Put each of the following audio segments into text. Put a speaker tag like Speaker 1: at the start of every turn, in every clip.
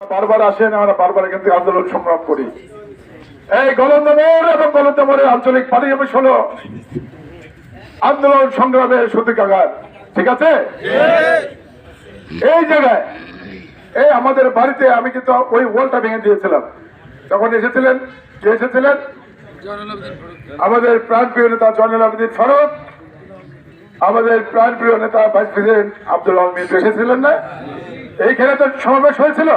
Speaker 1: বারবার আসেন, আমরা বারবার এখান থেকে আন্দোলন সংগ্রাম করি। এই গলন্দমোর এবং গলন্দমোরের আঞ্চলিক অফিস হলো আন্দোলন সংগ্রামের সূতিকাগার ঠিক আছে? এই জায়গায়, এই আমাদের বাড়িতে আমি কিন্তু ওই ওয়ালটা ভেঙে দিয়েছিলাম। তখন এসেছিলেন, কে এসেছিলেন? আমাদের প্রাণপ্রিয় নেতা জয়নুল আবেদিন ফারুক। আমাদের প্রাণপ্রিয় নেতা ভাইস প্রেসিডেন্ট আব্দুল আলমিন এসেছিলেন না? এইখানে তো সমাবেশ হয়েছিল।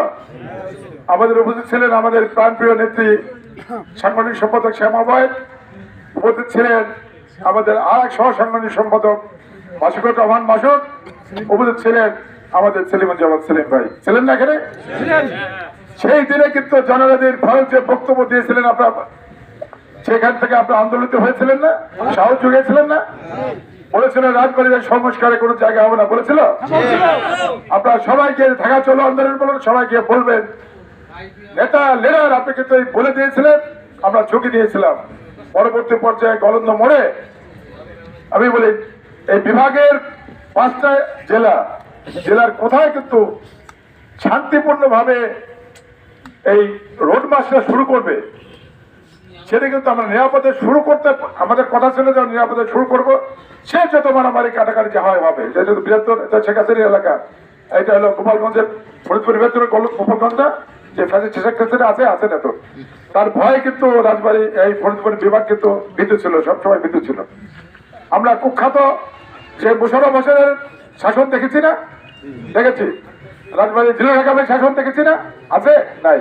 Speaker 1: আমাদের উপস্থিত ছিলেন আমাদের প্রাণপ্রিয় নেত্রী সাংগঠনিক সম্পাদক শ্যামা বয়েদ উপস্থিত ছিলেন আমাদের আর এক সহ সাংগঠনিক সম্পাদক মাসুকুর রহমান মাসুক উপস্থিত ছিলেন আমাদের সেলিমুজ্জামান সেলিম ভাই। ছিলেন না এখানে? সেই দিনে কিন্তু জনগণের ভারত যে বক্তব্য দিয়েছিলেন আপনার সেখান থেকে আপনার আন্দোলিত হয়েছিলেন না? সাহস জুগিয়েছিলেন না? বলেছিলেন রাজবাড়ির সংস্কারে কোনো জায়গা হবে না। বলেছিল? আপনারা সবাইকে ঢাকা চলো আন্দোলন বলুন সবাইকে বলবেন। নেতা লিডার আপনি কিন্তু বলে দিয়েছিলেন আমরা ঝুঁকি দিয়েছিলাম। পরবর্তী পর্যায়ে গলন্দ মোড়ে আমি বলি এই বিভাগের পাঁচটা জেলা জেলার কোথায় কিন্তু শান্তিপূর্ণভাবে এই রোড মাসটা শুরু করবে? সেটা কিন্তু আমরা নিরাপদে শুরু করতে, আমাদের কথা ছিল যে নিরাপদে শুরু করব, সে যত মারামারি কাটাকাটি যা হয় হবে। যেহেতু বৃহত্তর, এটা শেখ এলাকা। এটা হলো গোপালগঞ্জের ফরিদপুর বৃহত্তর গোপালগঞ্জটা, যে ফ্যাসিস্ট শেখ আছে আছে না তো। তার ভয়ে কিন্তু রাজবাড়ি, এই ফরিদপুর বিভাগ কিন্তু ভীতু ছিল, সবসময় ভীতু ছিল। আমরা কুখ্যাত যে মুশারফ হোসেনের শাসন দেখেছি না? দেখেছি। রাজবাড়ি জিলা শাসন দেখেছি না? আছে? নাই।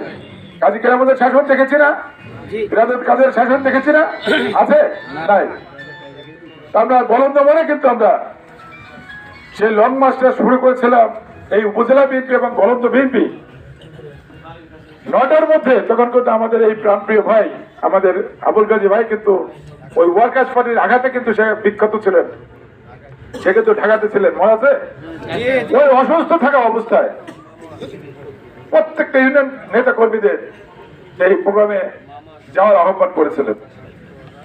Speaker 1: কাজী কেরামতের শাসন দেখেছি না? বিরাদের কাজের শাসন দেখেছি না? আছে? নাই। আমরা বলন্দ মনে কিন্তু আমরা সেই লং মার্চটা শুরু করেছিলাম এই উপজেলা বিএনপি এবং বলন্দ বিএনপি নটার মধ্যে তখন কিন্তু আমাদের এই প্রাণপ্রিয় ভাই আমাদের আবুল গাজী ভাই কিন্তু ওই ওয়ার্কার্স পার্টির আঘাতে কিন্তু সে বিখ্যাত ছিলেন। সে কিন্তু ঢাকাতে ছিলেন মনে আছে? ওই অসুস্থ থাকা অবস্থায় প্রত্যেকটা ইউনিয়ন নেতা কর্মীদের এই প্রোগ্রামে যাওয়ার আহ্বান করেছিলেন।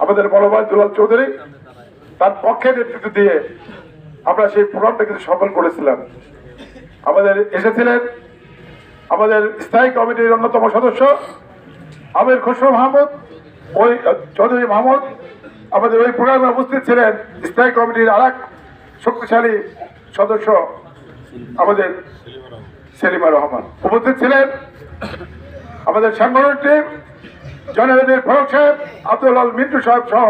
Speaker 1: আমাদের বড় দুলাল চৌধুরী তার পক্ষে নেতৃত্ব দিয়ে আমরা সেই প্রোগ্রামটা কিন্তু সফল করেছিলাম। আমাদের এসেছিলেন আমাদের স্থায়ী কমিটির অন্যতম সদস্য আমির খসরু মাহমুদ, ওই চৌধুরী মাহমুদ। আমাদের ওই প্রোগ্রামে উপস্থিত ছিলেন স্থায়ী কমিটির আর শক্তিশালী সদস্য আমাদের সেলিমা রহমান। উপস্থিত ছিলেন আমাদের সাংগঠনিক টিম জনগণের ফরক সাহেব আব্দুল আল মিন্টু সাহেব সহ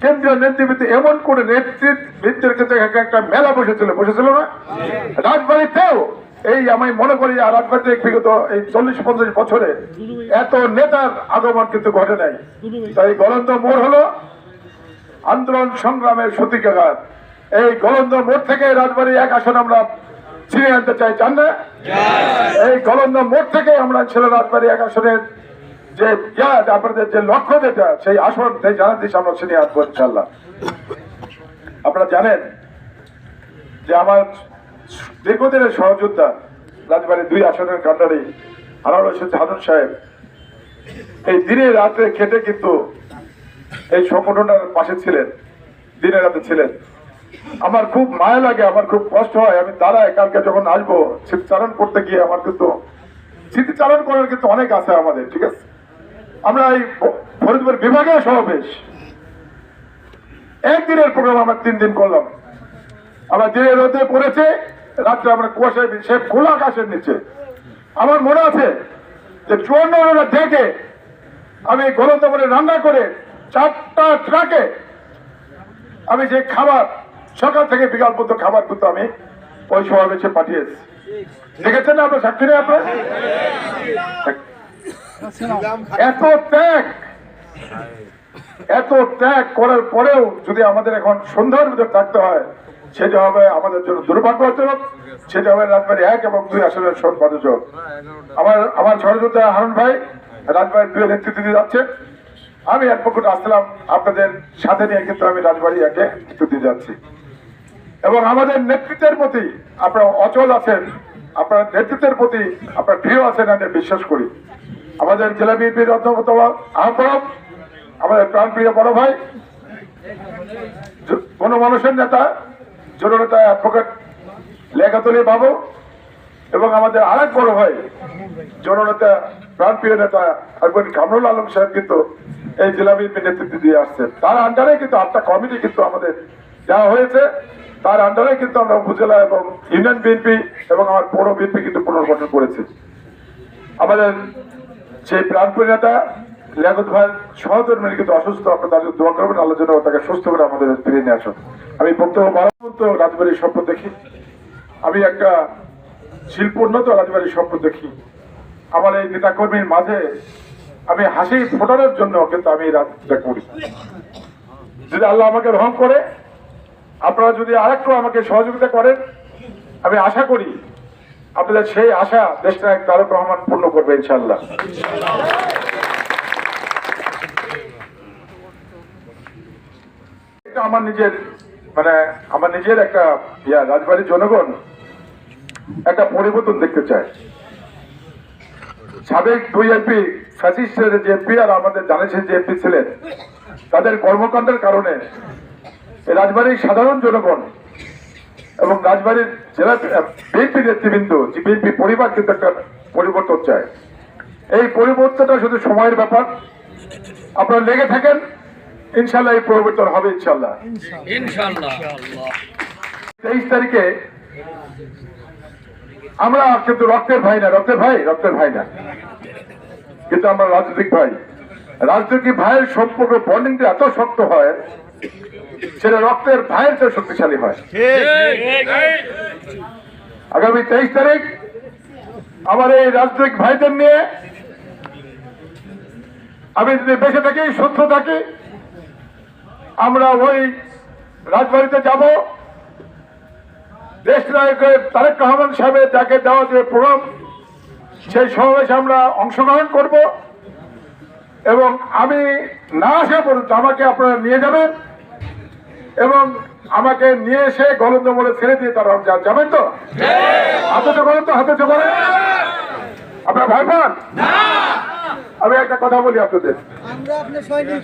Speaker 1: কেন্দ্রীয় নেতৃবৃন্দ এমন করে নেতৃত্বের ক্ষেত্রে একটা- মেলা বসেছিল? বসেছিল না? রাজবাড়িতেও এই আমি মনে করি রাজবাড়িতে বিগত এই চল্লিশ পঞ্চাশ বছরে এত নেতার আগমন কিন্তু ঘটে নাই। তাই গলন্দ মোড় হলো আন্দোলন সংগ্রামের সতীকাগার এই গলন্দ মোড় থেকে রাজবাড়ি এক আসন আমরা ছিনিয়ে আনতে চাই চান না? এই গলন্দ মোড় থেকে আমরা ছিল রাজবাড়ি এক আসনের যে ইয়া আপনাদের যে লক্ষ্য যেটা, সেই আসন সেই জানার দিশে আমরা ছিনিয়ে আনব ইনশাল্লাহ আপনারা জানেন যে আমার দীর্ঘদিনের সহযোদ্ধা, রাজবাড়ির দুই আসনের কান্ডারি হোসেন হাদুন সাহেব, এই দিনে রাত্রে খেটে কিন্তু এই সংগঠনটার পাশে ছিলেন, দিনে রাতে ছিলেন। আমার খুব মায়া লাগে, আমার খুব কষ্ট হয়, আমি দাঁড়ায় কালকে যখন আসব স্মৃতিচারণ করতে গিয়ে আমার কিন্তু স্মৃতিচারণ করার কিন্তু অনেক আছে আমাদের, ঠিক আছে? আমরা এই ফরিদপুর বিভাগীয় সমাবেশ। একদিনের প্রোগ্রাম আমরা তিন দিন করলাম। আমরা দিনে রোদে পড়েছে, রাত্রে আমরা কুয়াশায় সে খোলা আকাশের নিচে। আমার মনে আছে যে চুয়ান্ন ডেকে আমি গরম দামনে রান্না করে চারটা ট্রাকে আমি যে খাবার, সকাল থেকে বিকাল পর্যন্ত খাবার কিন্তু আমি ওই সমাবেশে পাঠিয়েছি। দেখেছেন আপনার সাক্ষী নেই আপনার? এত ত্যাগ করার পরেও যদি আমাদের এখন ভিতরে থাকতে হয়, সেটা হবে আমাদের জন্য দুর্ভাগ্যজনক, সেটা হবে রাজবাড়ি এক এবং দুই আসনের সৌন্দর্যজনক আমার আমার হারুন ভাই রাজবাড়ির দুই নেতৃত্ব যাচ্ছে। আমি আসলাম, আপনাদের সাথে নিয়ে কিন্তু আমি রাজবাড়ি একে নেতৃত্ব দিয়ে যাচ্ছি। এবং আমাদের নেতৃত্বের প্রতি আপনারা অচল আছেন, আপনার নেতৃত্বের প্রতি আপনার প্রিয় আছেন, আমি বিশ্বাস করি। আমাদের জেলা বিএনপির অন্যতম আহ্বায়ক, আমাদের প্রাণপ্রিয় বড় ভাই কোন মানুষের নেতা, জননেতা অ্যাডভোকেট লেখাতলি বাবু এবং আমাদের আরেক বড় ভাই, জননেতা প্রাণপ্রিয় নেতা একজন কামরুল আলম সাহেব কিন্তু এই জেলা বিএনপি নেতৃত্ব দিয়ে আসছেন। তার আন্ডারে কিন্তু আটটা কমিটি কিন্তু আমাদের দেওয়া হয়েছে। তার আন্ডারে কিন্তু আমরা উপজেলা এবং ইউনিয়ন বিএনপি এবং আমার পৌর বিএনপি কিন্তু পুনর্গঠন করেছি। আমাদের সেই প্রাণপ্রিয় নেতা লিয়াকত ভাই সহধর্মী কিন্তু অসুস্থ। আপনার তাদের দোয়া করবেন, আল্লাহ জন্য তাকে সুস্থ করে আমাদের ফিরিয়ে নিয়ে আসুন। আমি বক্তব্য বারো রাজবাড়ির স্বপ্ন দেখি। আমি একটা শিল্পোন্নত রাজবাড়ির স্বপ্ন দেখি। আমার এই নেতাকর্মীর মাঝে আমি হাসি ফোটানোর জন্য কিন্তু আমি রাজনীতিটা করি। যদি আল্লাহ আমাকে রহম করে, আপনারা যদি আরেকটু আমাকে সহযোগিতা করেন, আমি আশা করি আপনাদের সেই আশা দেশনায়ক তারক রহমান পূর্ণ করবে ইনশাল্লাহ আমার নিজের মানে আমার নিজের একটা ইয়া রাজবাড়ির জনগণ একটা পরিবর্তন দেখতে চায়। সাবেক দুই এমপি, ফ্যাসিস্টের যে এমপি আর আমাদের জানিয়েছেন যে এমপি ছিলেন, তাদের কর্মকাণ্ডের কারণে রাজবাড়ির সাধারণ জনগণ এবং রাজবাড়ির জেলা বিএনপি নেতৃবৃন্দ যে বিএনপি পরিবার কিন্তু একটা পরিবর্তন চায়। এই পরিবর্তনটা শুধু সময়ের ব্যাপার। আপনারা লেগে থাকেন ইনশাল্লাহ এই পরিবর্তন হবে ইনশাল্লাহ। তেইশ তারিখে আমরা কিন্তু রক্তের ভাই না রক্তের ভাই রক্তের ভাই না। কিন্তু আমরা রাজনৈতিক ভাই। রাজনৈতিক ভাইয়ের সম্পর্ক বন্ডিংটা এত শক্ত হয় সেটা রক্তের ভাইয়ের চেয়ে শক্তিশালী হয়। আগামী তেইশ তারিখ আমার এই রাজনৈতিক ভাইদের নিয়ে আমি যদি বেঁচে থাকি সুস্থ থাকি, আমরা ওই রাজবাড়িতে যাব। দেশ নায়কের তারেক রহমান সাহেবের যাকে দেওয়া যে প্রোগ্রাম, সেই সমাবেশে আমরা অংশগ্রহণ করব। এবং আমি না আসা পর্যন্ত আমাকে আপনারা নিয়ে যাবেন। এবং আমাকে নিয়ে এসে গলন্দ বলে ছেড়ে দিয়ে তারা রমজান যাবেন তো? হাতে তো করেন তো হাতে তো করেন আপনার ভাই পান? আমি একটা কথা বলি আপনাদের।
Speaker 2: আমরা আপনার সৈনিক।